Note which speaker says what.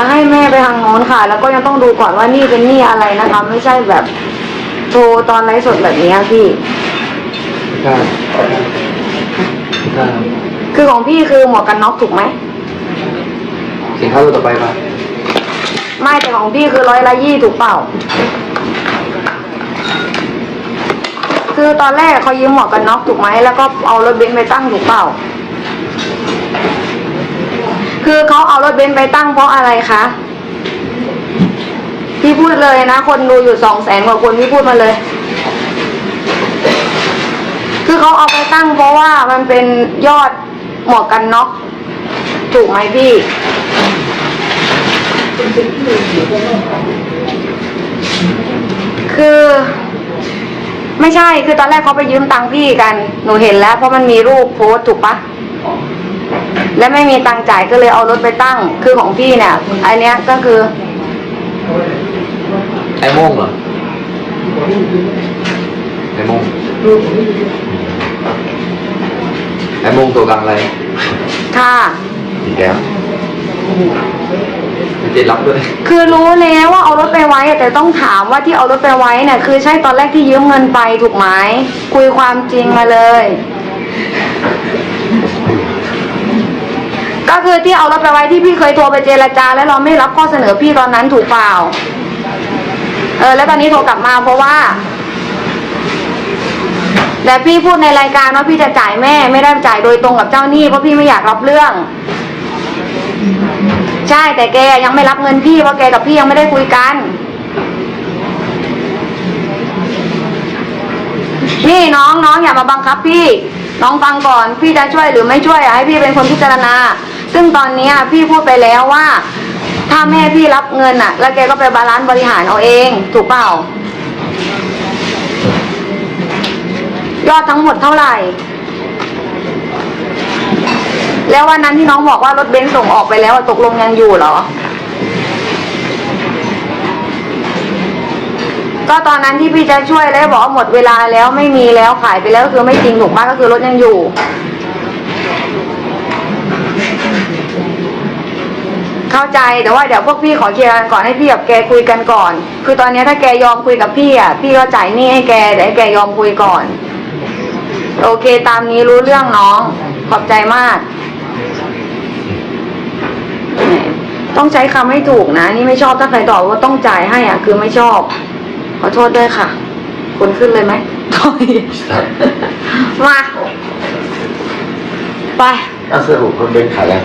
Speaker 1: จะให้แม่ไปทางโน้นค่ะ แล้วก็ยังต้องดูก่อนว่านี่เป็นหนี้อะไรนะคะ ไม่ใช่แบบโทรตอนไลฟ์สดแบบนี้พี่
Speaker 2: ใช่ใช่
Speaker 1: คือของพี่คือหมวกกันน็อกถูกไหม
Speaker 2: สินค้าตัวต่อไปปะ
Speaker 1: ไม่แต่ของพี่คือร้อยละยี่ถูกเปล่า คือตอนแรกเขายืมหมวกกันน็อกถูกไหมแล้วก็เอารถเบนซ์ไปตั้งถูกเปล่า คือเขาเอารถเบนซ์ไปตั้งเพราะอะไรคะ พี่พูดเลยนะ คนดูอยู่สองแสนกว่าคนพี่พูดมาเลย คือเขาเอาไปตั้งเพราะว่ามันเป็นยอดหมวกกันน็อกถูกไหมพี่ คือไม่ใช่คือตอนแรกเขาไปยืมตังค์พี่กัน หนูเห็นแล้ว เพราะมันมีรูปโพสต์ถูกปะ และไม่มีตังค์จ่ายก็เลยเอารถไปตั้ง คือของพี่เนี่ยอันเนี้ยก็คือ
Speaker 2: ไอ้โม่งเหรอไอ้โม่งไอ้โม่งตัวกลางอะไร
Speaker 1: ค่ะ
Speaker 2: สีแดงเจ็ดรับด้วย
Speaker 1: คือรู้แล้วว่าเอารถไปไว้อะแต่ต้องถามว่าที่เอารถไปไว้เนี่ยคือใช่ตอนแรกที่ยืมเงินไปถูกไหมคุยความจริงมาเลย ก็ คือที่เอารถไปไว้ที่พี่เคยโทรไปเจรจา แล้วเราไม่รับข้อเสนอพี่ตอนนั้นถูกเปล่า เออ แล้วตอนนี้โทรกลับมาเพราะว่า แต่พี่พูดในรายการว่าพี่จะจ่ายแม่ ไม่ได้จ่ายโดยตรงกับเจ้าหนี้เพราะพี่ไม่อยากรับเรื่อง ใช่แต่แกยังไม่รับเงินพี่เพราะแกกับพี่ยังไม่ได้คุยกันนี่น้องน้องอย่ามาบังคับพี่ น้องฟังก่อน พี่จะช่วยหรือไม่ช่วยอะให้พี่เป็นคนพิจารณา ซึ่งตอนนี้พี่พูดไปแล้วว่า ถ้าแม่พี่รับเงินอะ แล้วแกก็ไปบาลานซ์บริหารเอาเอง ถูกเปล่ายอดทั้งหมดเท่าไหร่ แล้ววันนั้นที่น้องบอกว่ารถเบนซ์ส่งออกไปแล้วตกลงยังอยู่เหรอ ก็ตอนนั้นที่พี่จะช่วยแล้วบอกว่าหมดเวลาแล้วไม่มีแล้วขายไปแล้วก็คือไม่จริงถูกมากก็คือรถยังอยู่ เข้าใจแต่ว่าเดี๋ยวพวกพี่ขอเคลียร์กันก่อนให้พี่กับแกคุยกันก่อน คือตอนนี้ถ้าแกยอมคุยกับพี่อะพี่ก็จ่ายหนี้ให้แกแต่ให้แกยอมคุยก่อน โอเคตามนี้รู้เรื่องน้อง ขอบใจมาก ต้องใช้คำให้ถูกนะ นี่ไม่ชอบถ้าใครตอบว่าต้องจ่ายให้อะ คือไม่ชอบ ขอโทษด้วยค่ะคุณขึ้นเลยไหมถอยมา ไป
Speaker 2: ถ้าสรุปคนเป็นขายแล้ว